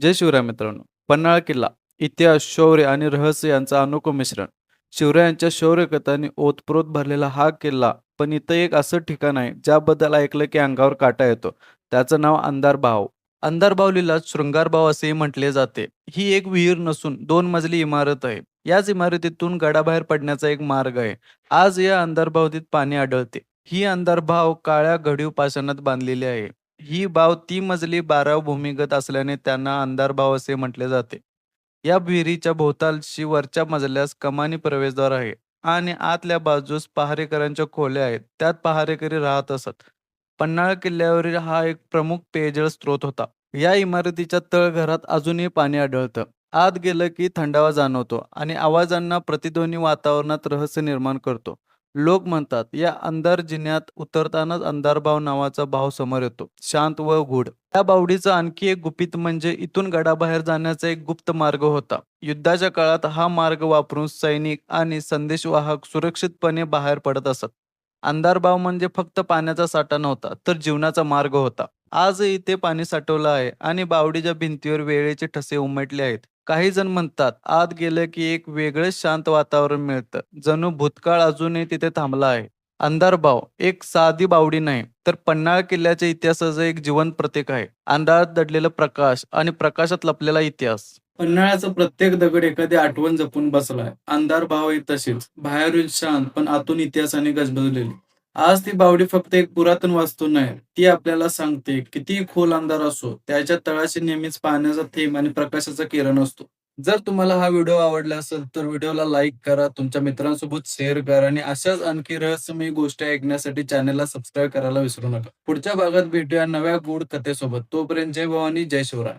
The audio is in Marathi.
जय शिवराय मित्रांनो. पन्हाळा किल्ला इतिहास शौर्य आणि रहस्य यांचं अनोखं मिश्रण. शिवरायांच्या शौर्यकथांनी ओतप्रोत भरलेला हा किल्ला पण इथं एक असं ठिकाण आहे ज्याबद्दल ऐकलं की अंगावर काटा येतो. त्याचं नाव अंधारभाव अंधारबावलीला शृंगारभाव असेही म्हटले जाते. ही एक विहीर नसून दोन मजली इमारत आहे. याच इमारतीतून गडाबाहेर पडण्याचा एक मार्ग आहे. आज या अंधारबावतीत पाणी आढळते. ही अंधारभाव काळ्या घडीव पाषाणात बांधलेली आहे. ही बाव ती मजली बाराव भूमिगत असल्याने त्यांना अंधार भाव असे म्हटले जाते. या विहिरीच्या भोवतालशी वरच्या मजल्यास कमानी प्रवेशद्वार आहे आणि आतल्या बाजूस पहारेकरांच्या खोल्या आहेत. त्यात पहारेकरी राहत असत. पन्हाळा किल्ल्यावरील हा एक प्रमुख पेयजळ स्रोत होता. या इमारतीच्या तळघरात अजूनही पाणी आढळतं. आत गेलं की थंडावा जाणवतो आणि आवाजांना प्रतिध्वनी वातावरणात रहस्य निर्माण करतो. लोक म्हणतात या अंधार जिन्यात उतरतानाच अंधारभाव नावाचा भाव समोर येतो. शांत व गूढ. या बावडीचं आणखी एक गुपित म्हणजे इथून गडाबाहेर जाण्याचा एक गुप्त मार्ग होता. युद्धाच्या काळात हा मार्ग वापरून सैनिक आणि संदेशवाहक सुरक्षितपणे बाहेर पडत असत. अंधारभाव म्हणजे फक्त पाण्याचा साठा नव्हता तर जीवनाचा मार्ग होता. आज इथे पाणी साठवलं आहे आणि बावडीच्या भिंतीवर वेळेचे ठसे उमटले आहेत. काही जण म्हणतात आत गेलं की एक वेगळंच शांत वातावरण मिळतं. जणू भूतकाळ अजूनही तिथे थांबला आहे. अंधारभाव एक साधी बावडी नाही तर पन्हाळ किल्ल्याच्या इतिहासाचं एक जिवंत प्रतीक आहे. अंधारात दडलेला प्रकाश आणि प्रकाशात लपलेला इतिहास. पन्हाळ्याचा प्रत्येक दगड एखादी आठवण जपून बसलाय. अंधार भाव तशीच बाहेरून शांत पण आतून इतिहासाने गजबजलेली. आज ती बावडी फक्त एक पुरातन वास्तू नाही ती आपल्याला सांगते किती खोल अंधार असो त्याच्या तळाशी नेहमीच पाण्याचा थेंब आणि प्रकाशाचा किरण असतो. जर तुम्हाला हा व्हिडिओ आवडला असेल तर व्हिडिओला लाईक करा तुमच्या मित्रांसोबत शेअर करा आणि अशाच आणखी रहस्यमय गोष्टी ऐकण्यासाठी चॅनलला सबस्क्राईब करायला विसरू नका. पुढच्या भागात भेटूया नव्या गूढ कथेसोबत. तोपर्यंत जय भवानी जय शिवराय.